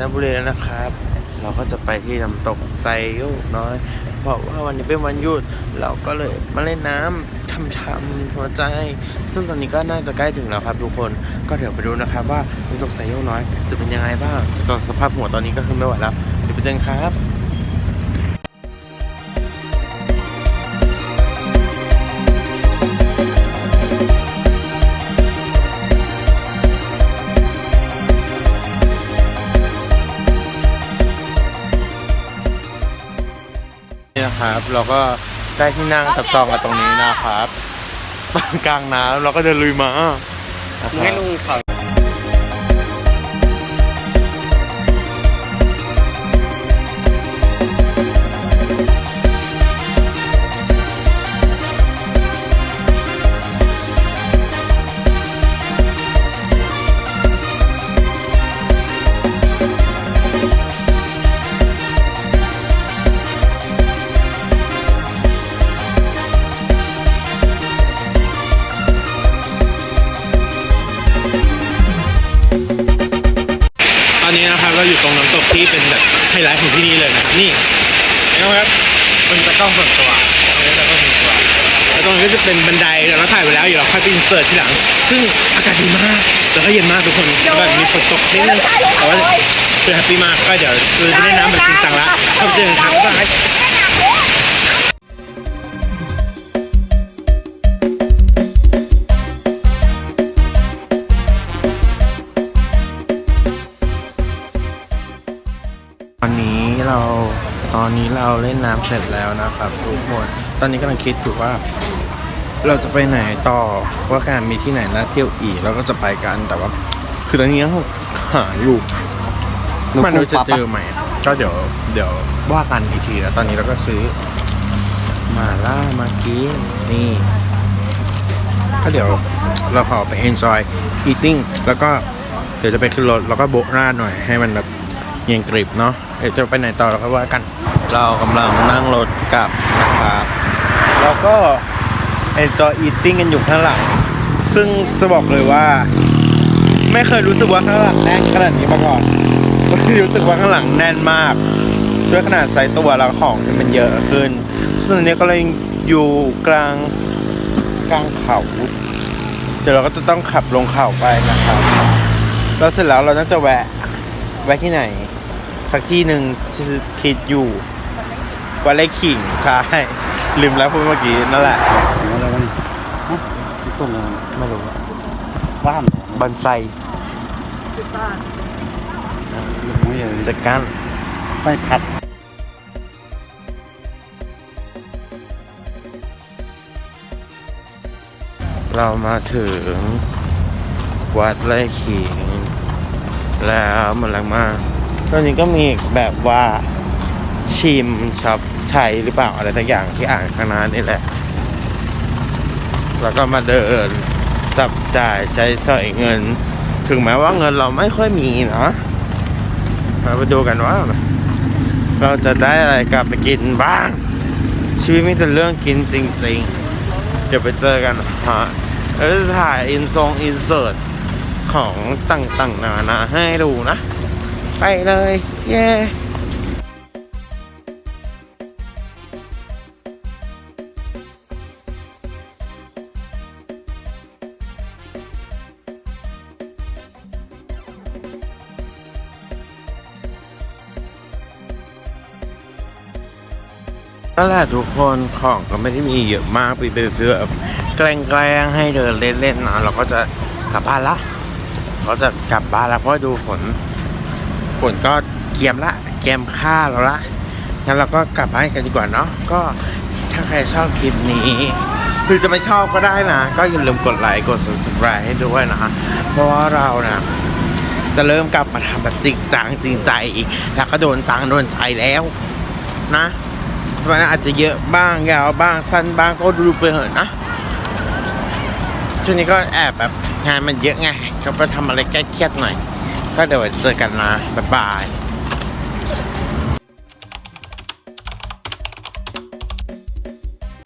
นบุรีแล้วนะครับ เราก็จะไปที่น้ำตกไซโยกน้อยเพราะว่าวันนี้เป็นวันหยุดเราก็เลยมาเล่นน้ำช้ำๆหัวใจ ซึ่งตอนนี้ก็น่าจะใกล้ถึงแล้วครับทุกคนก็เดี๋ยวไปดูนะครับ ว่าน้ำตกไซโยกน้อยจะเป็นยังไงบ้างตอนสภาพหัวตอนนี้ก็คือไม่ไหวแล้วเดี๋ยวไปเจอกันครับ นี่นะครับ เราก็ได้ที่นั่งจับจองกันตรงนี้นะครับตอนกลางน้ำเราก็เดินลุยมานะครับให้ลุงขับ อนนี้นะครับเราอยู่ตรงน้ำตกที่เป็นแบบไฮไลท์ของที่นี่เลยนะครับนี่เห็นไหมครับเป็นตะก้องส่วนตัวตรงนี้ตะกล้องส่วนตัวแล้วตรงนี้ก็จะเป็นบันไดเราถ่ายไปแล้วอยู่เราค่อยไปอินเสิร์ตทีหลัง ซึ่งอากาศดีมากแล้วก็เย็นมากทุกคนแบบมีฝนตกนิดนึงแต่ว่าคือแฮปปี้มากก็เดี๋ยวเราจะได้น้ำแบบจริงจังละขอบเจอครับบ๊ายบาย ตอนนี้เราเล่นน้ำเสร็จแล้วนะครับทุกคนตอนนี้กำลังคิดอยู่ว่า เราจะไปไหนต่อว่าการมีที่ไหนน่าเที่ยวอีกเราก็จะไปกันแต่ว่า คือตอนนี้เราหาอยู่มันเราจะเจอไหมก็เดี๋ยวเดี๋ยวว่ากันอีกทีแล้วตอนนี้เราก็ซื้อมาล่ามากินนี่ก็เดี๋ยวเราขอไป enjoy eating แล้วก็เดี๋ยวจะไปขึ้นรถแล้วก็โบะหน้าหน่อยให้มันแบบ ยงกริบเนาะเดี๋ยวจะไปไหนต่อเราก็ว่ากัน เรากำลังนั่งรถกลับนะครับเราก็ enjoy eating กันอยู่ข้างหลัง ซึ่งจะบอกเลยว่า ไม่เคยรู้สึกว่าข้างหลังแน่นขนาดนี้มาก่อนวันนี้รู้สึกว่าข้างหลังแน่นมาก ด้วยขนาดไซส์ตัวแล้วของที่มันเยอะขึ้น ซึ่งตอนนี้ก็เลยอยู่กลางกลางเขา เดี๋ยวเราก็จะต้องขับลงเขาไปนะครับ แล้วเสร็จแล้วเราน่าจะแวะแวะที่ไหน สักที่หนึ่งที่คิดอยู่ว่าเลขขิงใช่ลืมแล้วพูดเมื่อกี้นั่นแหละอะไรกันฮะต้นอะไรไม่รู้บ้านบันไซไม่ใช่จัดการไม่ผัดเรามาถึงวัดไร่ขิง แล้วเหมือนแรงมากตอนนี้ก็มีแบบว่าชิมช็อปไทยหรือเปล่าอะไรสักอย่างที่อ่านข้างหน้านี่แหละ แล้วก็มาเดินจับจ่ายใช้สอยเงิน ถึงแม้ว่าเงินเราไม่ค่อยมีนะมาไปดูกันว่า เราจะได้อะไรกลับไปกินบ้าง ชีวิตมีแต่เรื่องกินจริง ๆ เดี๋ยวไปเจอกันฮะแล้วจะถ่ายอินทรงอินเสิร์ต ของต่างๆนานาให้ดูนะ ไปเลย เย้นั่นแหละทุกคนของก็ไม่ได้มีเยอะมากไปเพื่อแบบแกล้งๆให้เดินเล่นๆนะเราก็จะกลับบ้านละ เราจะกลับบ้านและเพราะดูฝนฝนก็เกียมละเกียมค่าเราละงั้นเราก็กลับบ้านกันดีกว่าเนาะก็ถ้าใครชอบคลิปนี้หรือจะไม่ชอบก็ได้นะ ก็อย่าลืมกดไลค์กด subscribe ให้ด้วยนะเพราะว่าเรานะจะเริ่มกลับมาทำแบบจริงจังจริงใจอีก แล้วก็โดนจังโดนใจแล้วนะมันอาจจะเยอะบ้างยาวบ้างสั้นบ้างก็ดูไปเถอะนะช่วงนี้ก็แอบแบบ งานมันเยอะไงก็ไปทำอะไรแก้เครียดหน่อย ก็เดี๋ยวเจอกันนะ บ๊ายบาย